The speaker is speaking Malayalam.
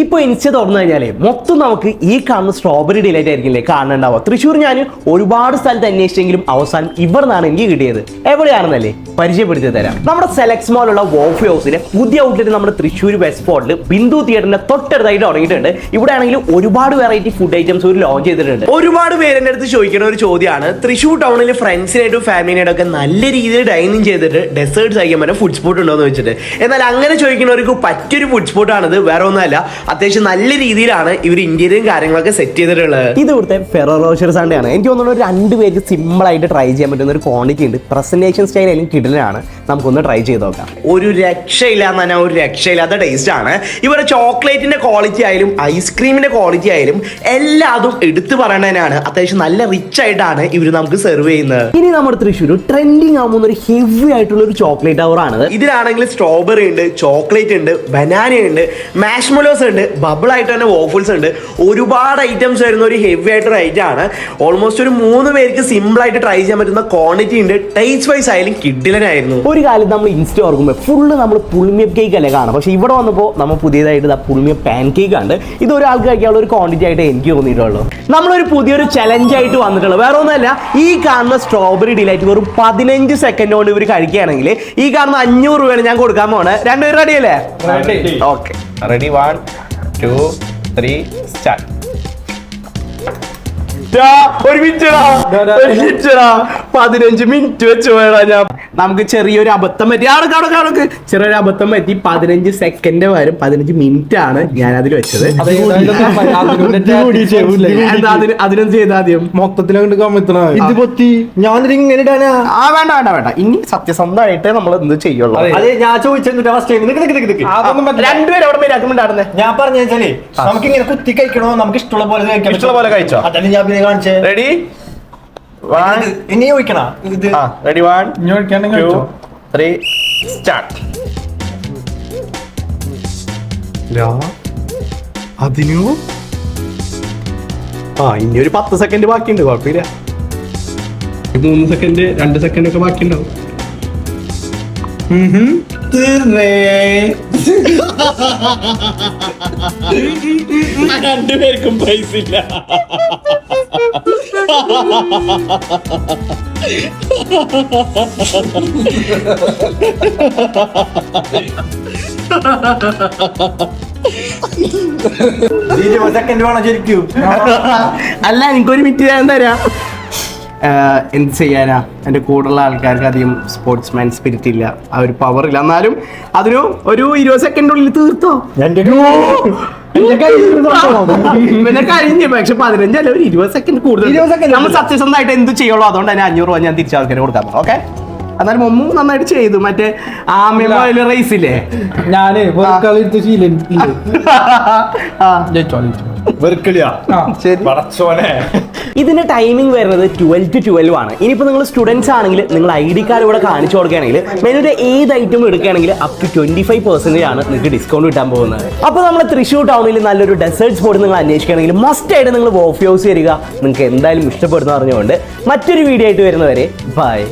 ഇപ്പൊ ഇൻസ്റ്റ തുറന്നു കഴിഞ്ഞാൽ മൊത്തം നമുക്ക് ഈ കാണുന്ന സ്ട്രോബെറി ഡിലൈറ്റ് ആയിരിക്കില്ലേ കാണുന്നുണ്ടാവുക. തൃശ്ശൂർ ഞാൻ ഒരുപാട് സ്ഥലത്ത് അന്വേഷിച്ചെങ്കിലും അവസാനം ഇവിടെ നിന്നാണ് എനിക്ക് കിട്ടിയത്. എവിടെയാണെന്നല്ലേ? പരിചയപ്പെടുത്തി തരാം. നമ്മുടെ സെലക്സ് മോളുള്ള വോഫ് ഹൗസിന്റെ പുതിയ ഔട്ട്ലെറ്റ് നമ്മുടെ തൃശ്ശൂർ വെസ്റ്റ് ഫോർഡിൽ ബിന്ദു തിയേറ്ററിന്റെ തൊട്ടടുത്തായിട്ട് തുടങ്ങിയിട്ടുണ്ട്. ഇവിടെ ആണെങ്കിൽ ഒരുപാട് വെറൈറ്റി ഫുഡ് ഐറ്റംസ് ഒരു ലോഞ്ച് ചെയ്തിട്ടുണ്ട്. ഒരുപാട് പേരെന്റെ അടുത്ത് ചോദിക്കുന്ന ഒരു ചോദ്യമാണ്. തൃശ്ശൂർ ടൗണിൽ ഫ്രണ്ട്സിനായിട്ടും ഫാമിലിനായിട്ടും ഒക്കെ നല്ല രീതിയിൽ ഡൈനിങ് ചെയ്തിട്ട് ഡെസേർട്സ് കഴിക്കാൻ പറ്റുന്ന ഫുഡ് സ്പോട്ട് ഉണ്ടോ എന്ന് വെച്ചിട്ട് എന്നാൽ അങ്ങനെ ചോദിക്കുന്നവർക്ക് പറ്റിയൊരു ഫുഡ് സ്പോട്ടാണിത് വേറെ ഒന്നുമല്ല. അത്യാവശ്യം നല്ല രീതിയിലാണ് ഇവർ ഇന്ത്യയിലും കാര്യങ്ങളൊക്കെ സെറ്റ് ചെയ്തിട്ടുള്ളത്. ഇത് ഇവിടുത്തെ ഫെറോറോഷർ ആണ് എനിക്ക് തോന്നുന്നു രണ്ട് പേർക്ക് സിമ്പിൾ ആയിട്ട് ട്രൈ ചെയ്യാൻ പറ്റുന്ന ഒരു ക്വാണ്ടിറ്റി ഉണ്ട്. പ്രസന്റേഷൻ സ്റ്റൈൽ അല്ലെങ്കിൽ കിടലാണ്. നമുക്കൊന്ന് ട്രൈ ചെയ്ത് നോക്കാം. ഒരു രക്ഷയില്ല എന്ന് പറഞ്ഞാൽ ഒരു രക്ഷയില്ലാത്ത ടേസ്റ്റ് ആണ്. ഇവരുടെ ചോക്ലേറ്റിന്റെ ക്വാളിറ്റി ആയാലും ഐസ്ക്രീമിന്റെ ക്വാളിറ്റി ആയാലും എല്ലാതും എടുത്തു പറയണതിനാണ് അത്യാവശ്യം നല്ല റിച്ച് ആയിട്ടാണ് ഇവർ നമുക്ക് സെർവ് ചെയ്യുന്നത്. ഇനി നമ്മുടെ തൃശ്ശൂർ ട്രെൻഡിങ് ആവുന്ന ഒരു ഹെവി ആയിട്ടുള്ള ഒരു ചോക്ലേറ്റ് അവർ ആണ് ഇതിലാണെങ്കിൽ സ്ട്രോബെറി ഉണ്ട് ചോക്ലേറ്റ് ഉണ്ട് ബനാന ഉണ്ട് മാഷ്മലോസ് ഉണ്ട്. ബബിൾ ആയിട്ട് തന്നെ വോഫിൾസ് ഉണ്ട്. ഒരുപാട് ഐറ്റംസ് വരുന്ന ഒരു ഹെവി ആയിട്ടൊരു ഐറ്റം ആണ്. ഓൾമോസ്റ്റ് ഒരു മൂന്ന് പേർക്ക് സിമ്പിൾ ആയിട്ട് ട്രൈ ചെയ്യാൻ പറ്റുന്ന ക്വാണ്ടിറ്റി ഉണ്ട്. ടേസ്റ്റ് വൈസ് ആയാലും കിഡിലനായിരുന്നു ഒരു കാലത്ത് നമ്മൾ ഇൻസ്റ്റ ഓർക്കുമ്പോൾ ഫുള്ള് നമ്മൾ പുളിമിയപ്പ് കേക്ക് അല്ലേ കാണാം പക്ഷേ ഇവിടെ വന്നപ്പോൾ നമ്മൾ പുതിയതായിട്ട് ഇതാ പുളിമിയപ്പ് പാൻ കേക്ക് ഉണ്ട് ഇത് ഒരാൾക്ക് കഴിക്കാനുള്ള ഒരു ക്വാണ്ടിറ്റി ആയിട്ട് എനിക്ക് തോന്നിയിട്ടുള്ളൂ. നമ്മളൊരു പുതിയൊരു ചലഞ്ച് ആയിട്ട് വന്നിട്ടുള്ളത് വേറെ ഒന്നുമല്ല ഈ കാണുന്ന സ്ട്രോബെറി ഡിലൈറ്റ് വെറും പതിനഞ്ച് സെക്കൻഡ് കൊണ്ട് ഇവർ കഴിക്കുകയാണെങ്കിൽ ഈ കാണുന്ന അഞ്ഞൂറ് രൂപയാണ് ഞാൻ കൊടുക്കാൻ പോണേ. രണ്ടുപേരും റെഡി അല്ലേ? Ready. Okay ready one two three start ഒരുമിച്ചടാ ഒരുമിച്ചടാ പതിനഞ്ച് മിനിറ്റ് വെച്ച് വേണം ഞാൻ. നമുക്ക് ചെറിയൊരു അബദ്ധം പറ്റി. ആണ് കാണും കാണും ചെറിയൊരു അബദ്ധം പറ്റി. പതിനഞ്ച് സെക്കൻഡ് വരും പതിനഞ്ച് മിനിറ്റ് ആണ് ഞാൻ അതിൽ വെച്ചത് അതിനും ചെയ്താൽ ആദ്യം? ഇങ്ങനെ ഇടാനാ? ആ വേണ്ട വേണ്ട വേണ്ട. ഇനി സത്യസന്ധമായിട്ട് നമ്മൾ എന്ത് ചെയ്യുള്ളൂ? അതെ. അതെ ഞാൻ ചോദിച്ചിരുന്നു ഫസ്റ്റ് രണ്ടുപേരും അവിടെ മേലാക്കുന്നുണ്ടായിരുന്നേ ഞാൻ പറഞ്ഞ വെച്ചാലേ നമുക്ക് ഇങ്ങനെ കുത്തി കഴിക്കണോ? നമുക്ക് ഇഷ്ടമുള്ള പോലെ കഴിക്കാം ഇഷ്ടമുള്ള പോലെ കഴിച്ചോ. അതന്നെ ഞാൻ പിന്നെ കാണിച്ചേ. റെഡി ഇനി ചോദിക്കണ ഇത് ആ റെഡി വൺ ഇനി ടു ത്രീ സ്റ്റാർട്ട് അതിനു? ആ ഇനി ഒരു പത്ത് സെക്കൻഡ് ബാക്കിയുണ്ട് കുഴപ്പമില്ല. മൂന്ന് സെക്കൻഡ് രണ്ട് സെക്കൻഡ് ഒക്കെ ബാക്കിയുണ്ടാവും. രണ്ടുപേർക്കും പൈസ ഇല്ല. ഇരുപത് സെക്കൻഡ് വേണം ശരിക്കും. അല്ല എനിക്കൊരു മിനിറ്റ് ഞാൻ തരാം. എന്ത് ചെയ്യാനാ? എന്റെ കൂടെയുള്ള ആൾക്കാർക്ക് അധികം സ്പോർട്സ്മാൻ സ്പിരിറ്റ് ഇല്ല. ആ ഒരു പവർ ഇല്ല. എന്നാലും അതിനു ഒരു ഇരുപത് ഉള്ളിൽ തീർത്തോ? പിന്നെ കഴിഞ്ഞു പക്ഷെ പതിനഞ്ചല്ല ഒരു ഇരുപത് സെക്കൻഡ് കൂടുതൽ. 20 second നമ്മൾ സത്യസന്ധമായിട്ട് എന്ത് ചെയ്യുള്ളൂ? അതുകൊണ്ട് തന്നെ അഞ്ഞൂറ് രൂപ ഞാൻ തിരിച്ചു ആൾക്കാരെ കൊടുക്കാം. ഓക്കെ എന്നാലും മമ്മു നന്നായിട്ട് ചെയ്തു. മറ്റേ ആമ്യ റേസ് ഇല്ലേ. ഞാനേ ഇതിന് ആ. ടൈമിംഗ് വരുന്നത് ട്വൽവ് ടു ട്വൽവ് ആണ്. ഇനിയിപ്പോൾ നിങ്ങൾ സ്റ്റുഡൻസ് ആണെങ്കിൽ നിങ്ങൾ ഐ ഡി കാർഡ് ഇവിടെ കാണിച്ചു കൊടുക്കുകയാണെങ്കിൽ മെനുവിന്റെ ഏത് ഐറ്റം എടുക്കുകയാണെങ്കിൽ up to twenty five percentage ആണ് നിങ്ങൾക്ക് ഡിസ്കൗണ്ട് കിട്ടാൻ പോകുന്നത്. അപ്പോൾ നമ്മൾ തൃശ്ശൂർ ടൗണിൽ നല്ലൊരു ഡെസേർട്ട് സ്പോട്ട് നിങ്ങൾ അന്വേഷിക്കുകയാണെങ്കിൽ മസ്റ്റ് ആയിട്ട് നിങ്ങൾ വോഫ് ഹൗസ് വരിക. നിങ്ങൾക്ക് എന്തായാലും ഇഷ്ടപ്പെടുന്ന പറഞ്ഞുകൊണ്ട് മറ്റൊരു വീഡിയോ ആയിട്ട് വരുന്നവരെ ബൈ